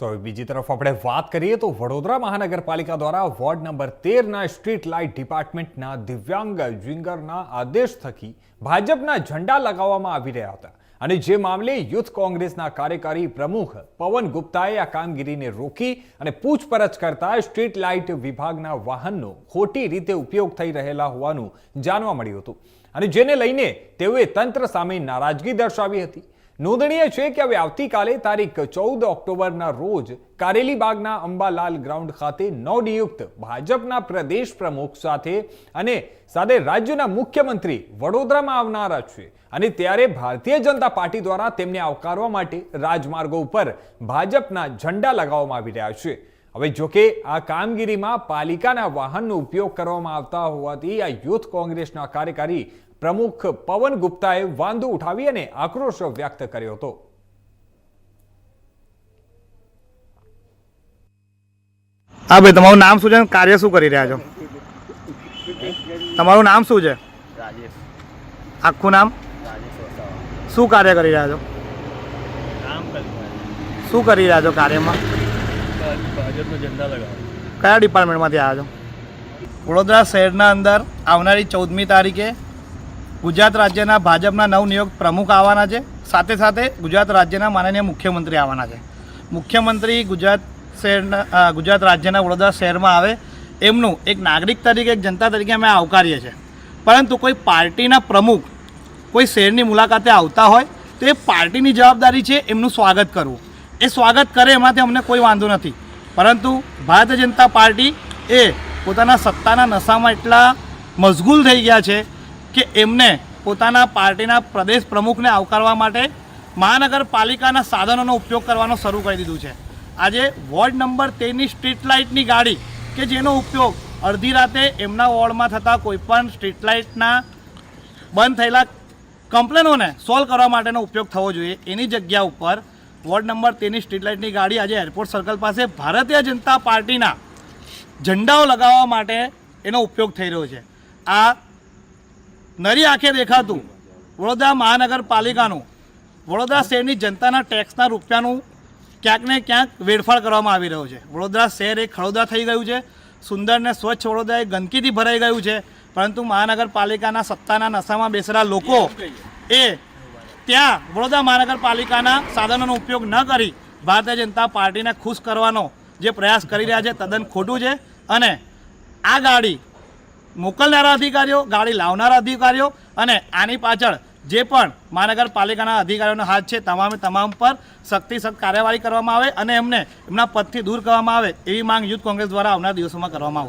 તો બીજી તરફ આપણે વાત કરીએ તો વડોદરા મહાનગરપાલિકા દ્વારા વોર્ડ નંબર તેરના સ્ટ્રીટ લાઇટ ડિપાર્ટમેન્ટના દિવ્યાંગ જ્વિંગરના આદેશ થકી ભાજપના ઝંડા લગાવવામાં આવી રહ્યા હતા. અને જે મામલે યુથ કોંગ્રેસના કાર્યકારી પ્રમુખ પવન ગુપ્તાએ આ કામગીરીને રોકી અને પૂછપરછ કરતા સ્ટ્રીટ લાઇટ વિભાગના વાહનનો ખોટી રીતે ઉપયોગ થઈ રહેલા હોવાનું જાણવા મળ્યું હતું. અને જેને લઈને તેઓએ તંત્ર સામે નારાજગી દર્શાવી હતી. નોંધનીય છે કે હવે આવતીકાલે તારીખ ચૌદ ઓક્ટોબરના રોજ કારેલીબાગના અંબાલાલ ગ્રાઉન્ડ ખાતે નવનિયુક્ત ભાજપના પ્રદેશ પ્રમુખ સાથે અને સાથે રાજ્યના મુખ્યમંત્રી વડોદરામાં આવનારા છે. અને ત્યારે ભારતીય જનતા પાર્ટી દ્વારા તેમને આવકારવા માટે રાજમાર્ગો ઉપર ભાજપના ઝંડા લગાવવામાં આવી રહ્યા છે. હવે જોકે આ કામગીરીમાં પાલિકાના વાહનનો ઉપયોગ કરવામાં આવતા હોવાથી આ યુથ કોંગ્રેસના કાર્યકારી પ્રમુખ પવન ગુપ્તાએ વાંધો ઉઠાવી અને આક્રોશ વ્યક્ત કર્યો હતો. હા ભાઈ તમારું નામ શું છે કાર્ય શું કરી રહ્યા છો? તમારું નામ શું છે? રાજેશ. આખું નામ? શું કાર્ય કરી રહ્યા છો. શું કરી રહ્યા છો કાર્યમાં? કયા ડિપાર્ટમેન્ટમાંથી આવ્યા છો? વડોદરા શહેરના અંદર આવનારી ચૌદમી તારીખે ગુજરાત રાજ્યના ભાજપના નવનિયુક્ત પ્રમુખ આવવાના છે. સાથે સાથે ગુજરાત રાજ્યના માનનીય મુખ્યમંત્રી આવવાના છે. મુખ્યમંત્રી ગુજરાત શહેરના ગુજરાત રાજ્યના વડોદરા શહેરમાં આવે એમનું એક નાગરિક તરીકે, એક જનતા તરીકે અમે આવકારીએ છીએ. પરંતુ કોઈ પાર્ટીના પ્રમુખ કોઈ શહેરની મુલાકાતે આવતા હોય તો એ પાર્ટીની જવાબદારી છે એમનું સ્વાગત કરવું. એ સ્વાગત કરે એમાંથી અમને કોઈ વાંધો નથી. પરંતુ ભારતીય જનતા પાર્ટી એ પોતાના સત્તાના નશામાં એટલા મશગુલ થઈ ગયા છે કે એમને પોતાના પાર્ટીના પ્રદેશ પ્રમુખને આવકારવા માટે મહાનગરપાલિકાના સાધનોનો ઉપયોગ કરવાનો શરૂ કરી દીધું છે. આજે વોર્ડ નંબર તેરની સ્ટ્રીટ લાઇટની ગાડી કે જેનો ઉપયોગ અડધી રાતે એમના વોર્ડમાં થતા કોઈપણ સ્ટ્રીટ લાઇટના બંધ થયેલા કમ્પ્લેનોને સોલ્વ કરવા માટેનો ઉપયોગ થવો જોઈએ એની જગ્યા ઉપર વોર્ડ નંબર તેની સ્ટ્રીટ લાઇટની ગાડી આજે એરપોર્ટ સર્કલ પાસે ભારતીય જનતા પાર્ટીના ઝંડાઓ લગાવવા માટે એનો ઉપયોગ થઈ રહ્યો છે. આ નરી આંખે દેખાતું વડોદરા મહાનગરપાલિકાનું વડોદરા શહેરની જનતાના ટેક્સના રૂપિયાનું ક્યાંક ને ક્યાંક વેડફાળ કરવામાં આવી રહ્યો છે. વડોદરા શહેર એક ખડોદરા થઈ ગયું છે. સુંદર ને સ્વચ્છ વડોદરા એ ગંદકીથી ભરાઈ ગયું છે. પરંતુ મહાનગરપાલિકાના સત્તાના નશામાં બેસેલા લોકો એ ત્યાં વડોદરા મહાનગરપાલિકાના સાધનોનો ઉપયોગ ન કરી ભારતીય જનતા પાર્ટીને ખુશ કરવાનો જે પ્રયાસ કરી રહ્યા છે, તદ્દન ખોટું છે અને આ ગાડી મોકલનારા અધિકારીઓ, ગાડી લાવનારા અધિકારીઓ અને આની પાછળ જે પણ મહાનગરપાલિકાના અધિકારીઓનો હાથ છે, તમામે તમામ પર સખ્તી કાર્યવાહી કરવામાં આવે અને એમને એમના પદથી દૂર કરવામાં આવે એવી માંગ યુથ કોંગ્રેસ દ્વારા આવનાર દિવસોમાં કરવામાં આવશે.